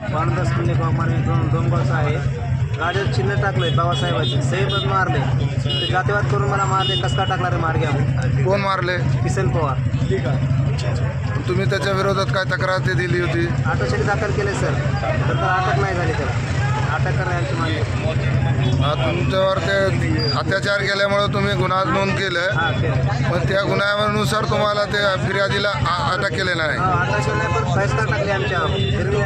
बाणदास पुण्यकुमार मी दोन डोंगावचा आहे. गाडीवर चिन्ह टाकलंय बाबासाहेबाचे. सही पण मारले. ते जातीवाद करून मला मारले कसका टाकला रे मार्ग्यावर कोण मारले? किसन पवार. तुम्ही त्याच्या विरोधात काय तक्रार ते दिली होती? ऑटोसाठी दाखल केले सर. तर अटक नाही झाली त्याला. अटक करण्याची मागणी. हा, तुमच्यावर ते अत्याचार केल्यामुळे तुम्ही गुन्हा नोंद केलं. पण त्या गुन्ह्यानुसार तुम्हाला ते फिर्यादीला आ- अटक केले नाही. हां अटक नाही पण पैसा टाकले आमच्या. फिरवी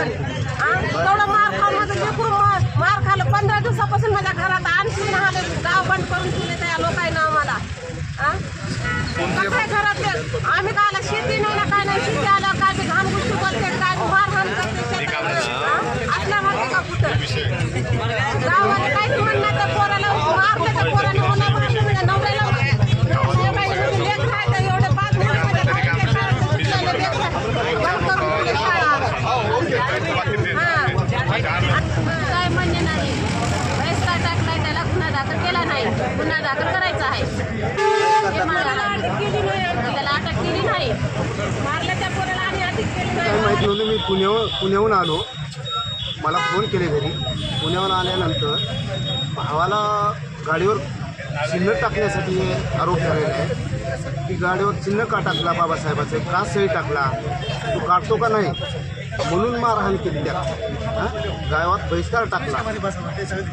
ಮಾಡಿ केली मी पुण्याहून पुण्याहून आलो. मला फोन केले घरी. पुण्याहून आल्यानंतर भावाला गाडीवर चिन्ह टाकण्यासाठी आरोप झालेला आहे. की गाडीवर चिन्ह का टाकला बाबासाहेबाचं? का सही टाकला? तू काढतो का नाही? म्हणून मारहाण केली त्याला. हां? गावात बहिष्कार टाकला.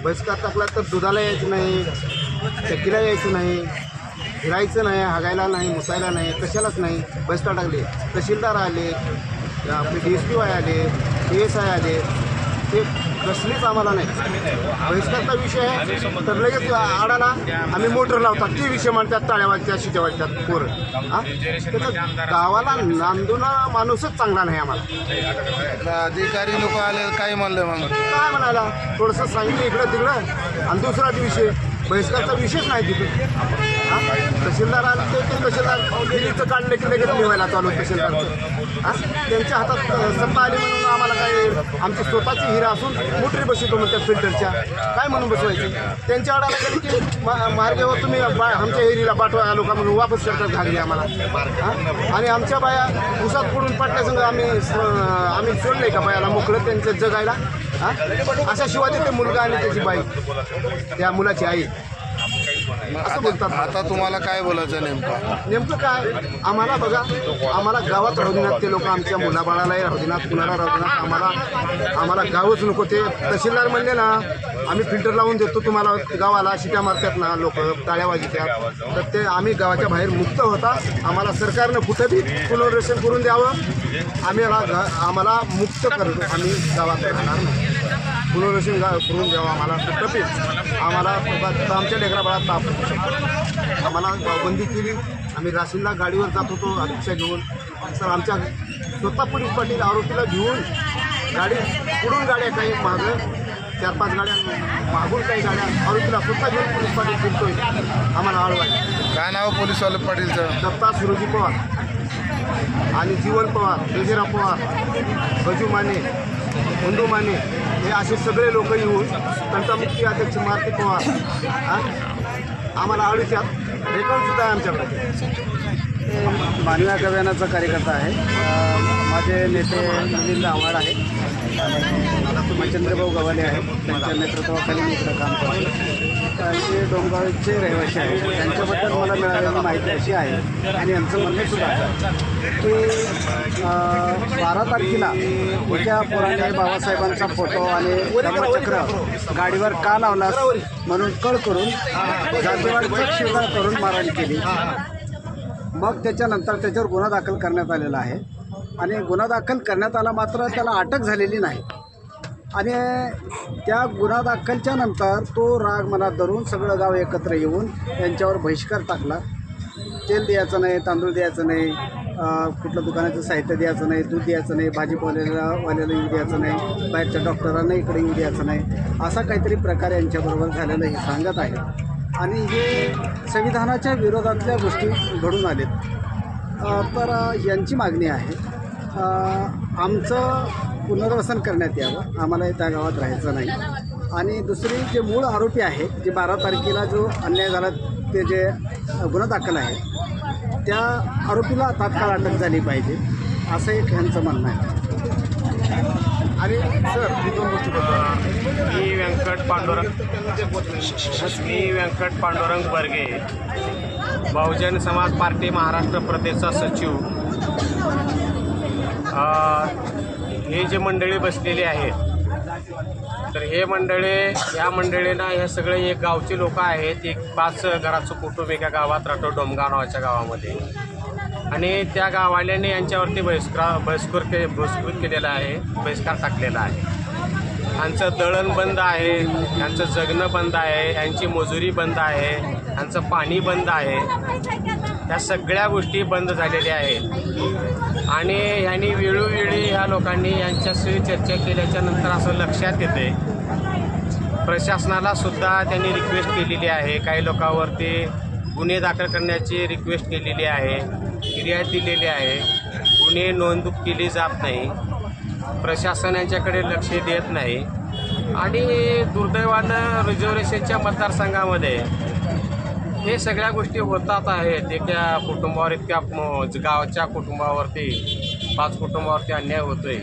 बहिष्कार टाकला तर दुधाला यायचं नाही चक्कीला यायचं नाही फिरायचं नाही हागायला नाही मुसायला नाही कशालाच नाही. बहिष्कार टाकले. तहसीलदार आले. आपले डी एस पी वाय आले डी एस आय आले ते कसलीच आम्हाला नाही. बहिष्कारचा विषय आहे तर लगेच आडाला आम्ही मोटर लावतात ते विषय म्हणतात टाळ्या वाजतात शिट्या वाजतात पोरं. हां? त्याचं गावाला नांदून माणूसच चांगला नाही आम्हाला. अधिकारी लोक आले काय म्हणलं मग? काय म्हणायला? थोडंसं सांगितलं इकडं तिकडं. आणि दुसरा विषय बहिष्कारचा विषयच नाही तिथे. तहसीलदार आले ते तहसीलदार दिल्लीचं काढलं की लगेच लिहायला चालू तहसीलदारचं. हां? त्यांच्या हातात सत्ता आली म्हणून आम्हाला काय आमची स्वतःची हिरा असून मोटरी बसवतो म्हणतात फिल्टरच्या. काय म्हणून बसवायची? त्यांच्या आडाला गेली की मार्गावर तुम्ही बा आमच्या एरीला पाठवा आलो का म्हणून वापस करतात घागरी आम्हाला. हां? आणि आमच्या बाया उसात पडून पाटल्यासंग आम्ही स- आम्ही सोडले का बायाला मोकळं त्यांचं जगायला? हां? अशा शिवाय ते मुलगा आणि त्याची बाई. त्या मुलाची आई. असं आता तुम्हाला काय बोलायचं नेमकं? नेमकं काय? आम्हाला बघा आम्हाला गावात राहू देणार ते लोक आमच्या मुलाबाळालाही राहू देणार कुणाला राहू देणार आम्हाला आम्हाला गावच नको ते तहसीलदार म्हणले ना आम्ही फिल्टर लावून देतो तुम्हाला गावाला शिट्या मारतात ना लोक टाळ्या वाजतात तर ते आम्ही गावाच्या बाहेर मुक्त होता. आम्हाला सरकारनं कुठं बी पुनर्वसन करून द्यावं. आम्ही आम्हाला मुक्त करतो. आम्ही गावात राहणार नाही. पुनर्वसन गा करून द्यावं. आम्हाला बी आम्हाला आमच्या लेकरा बाळात ताप आम्हाला बंदी केली. आम्ही राशीनला गाडीवर जात होतो रिक्षा घेऊन. सर आमच्या स्वतः पोलीस पाटील आरोपीला घेऊन गाडी पुढून गाड्या काही मागं चार पाच गाड्या मागून काही गाड्या आरोपीला स्वतः घेऊन पोलीस पाटील फिरतोय. आम्हाला अडवाय काय नाव पोलीसवाले पाटीलचं? दत्ता सुरोजी पवार आणि जीवन पवार बेजेरा पवार बजू माने बंधू माने हे असे सगळे लोक येऊन तंटामुक्ती अध्यक्ष मारुती पवार आम्हाला अडीच्यात रेकॉर्ड सुद्धा आहे आमच्याकडे. मानव्या अभियानाचा कार्यकर्ता आहे. माझे नेते मिलिंद आव्हाड आहे आणि चंद्रभाऊ गव्हाणे आहेत. त्यांच्या नेतृत्वाखाली मी इथं काम करतो. ते डोंगावचे रहिवासी आहेत. त्यांच्याबद्दल मला मिळालेली माहिती अशी आहे आणि यांचं म्हणणं सुद्धा की बारा तारखेला उद्या पोरांनी बाबासाहेबांचा फोटो आणि धर्मचक्र गाडीवर का लावला म्हणून कळ करून जातीवादीचं शिवगाळ करून मारहाण केली. मग त्याच्यानंतर त्याच्यावर गुन्हा दाखल करण्यात आलेला आहे. आणि गुन्हा दाखल करण्यात आला मात्र त्याला अटक झालेली नाही. आणि त्या गुन्हा दाखलच्या नंतर तो राग मनात धरून सगळं गाव एकत्र येऊन त्यांच्यावर बहिष्कार टाकला. तेल द्यायचं नाही तांदूळ द्यायचं नाही कुठलं दुकानाचं साहित्य द्यायचं नाही दूध द्यायचं नाही भाजीपाल्याला वाल्याला येऊ द्यायचं नाही बाहेरच्या डॉक्टरांना इकडे येऊ द्यायचं नाही असा काहीतरी प्रकार यांच्याबरोबर झालेलं हे सांगत आहे. आणि हे संविधानाच्या विरोधातल्या गोष्टी घडून आलेत. तर यांची मागणी आहे आमचं पुनर्वसन करण्यात यावं. आम्हाला त्या गावात राहायचं नाही. आणि दुसरी जे मूळ आरोपी आहे जे बारा तारखेला जो अन्याय झाला ते जे गुन्हा दाखल आहे त्या आरोपीला तात्काळ अटक झाली पाहिजे असं एक ह्यांचं म्हणणं आहे. आणि सर मी दोन गोष्टी बोलतो. मी व्यंकट पांडुरंग मी व्यंकट पांडुरंग बर्गे बहुजन समाज पार्टी महाराष्ट्र प्रदेशचा सचिव. हे जे मंडळी बसलेली आहेत तर हे मंडळी या मंडळींना हे सगळे एक गावचे लोक आहेत एक पाच घराचं कुटुंब एका गावात राहतो डोमगाव नावाच्या गावामध्ये. आणि त्या गावाल्याने यांच्यावरती बहिष्कार बहिष्कृत के बहिष्कृत केलेला आहे बहिष्कार टाकलेला आहे. यांचं दळण बंद आहे यांचं जगणं बंद आहे यांची मजुरी बंद आहे यांचं पाणी बंद आहे. या सगळ्या गोष्टी बंद झालेल्या आहेत. आणि ह्यांनी वेळोवेळी ह्या लोकांनी यांच्याशी चर्चा केल्याच्यानंतर असं लक्षात येते. प्रशासनाला सुद्धा त्यांनी रिक्वेस्ट केलेली आहे. काही लोकांवरती गुन्हे दाखल करण्याची रिक्वेस्ट केलेली आहे. फिर्याद दिलेली आहे. गुन्हे नोंद केली जात नाही. प्रशासन यांच्याकडे लक्ष देत नाही. आणि दुर्दैवानं रिझर्वेशनच्या मतदारसंघामध्ये हे सगळ्या गोष्टी होतात आहेत एका कुटुंबावर इतक्या गावच्या गावाच्या कुटुंबावरती पाच कुटुंबावरती अन्याय होतोय.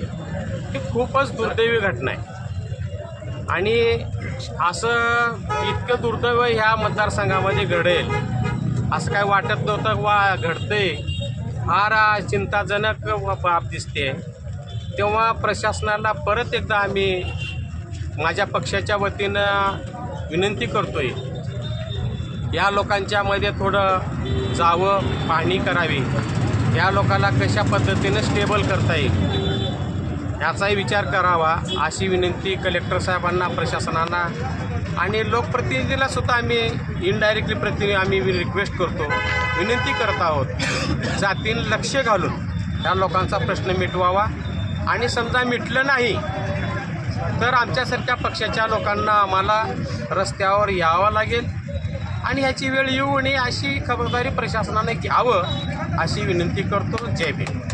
ही खूपच दुर्दैवी घटना आहे. आणि असं इतकं दुर्दैव ह्या मतदारसंघामध्ये घडेल असं काय वाटत नव्हतं वा घडतंय. फार चिंताजनक व- बाब दिसते तेव्हा प्रशासनाला परत एकदा आम्ही माझ्या पक्षाच्या वतीनं विनंती करतोय या लोकांच्यामध्ये थोडं जावं पाहणी करावी. या लोकांना कशा पद्धतीनं स्टेबल करता येईल? याचाही विचार करावा अशी विनंती कलेक्टर साहेबांना प्रशासनाला आणि लोकप्रतिनिधीला सुद्धा आम्ही इनडायरेक्टली प्रतिनिधी आम्ही रिक्वेस्ट करतो. विनंती करत आहोत. जातीन लक्ष घालून या लोकांचा प्रश्न मिटवावा आणि समजा मिटलं नाही तर आमच्यासारख्या पक्षाच्या लोकांना आम्हाला रस्त्यावर यावं लागेल. आणि ह्याची वेळ येऊ नये अशी खबरदारी प्रशासनाने घ्यावं अशी विनंती करतो. जय भीम.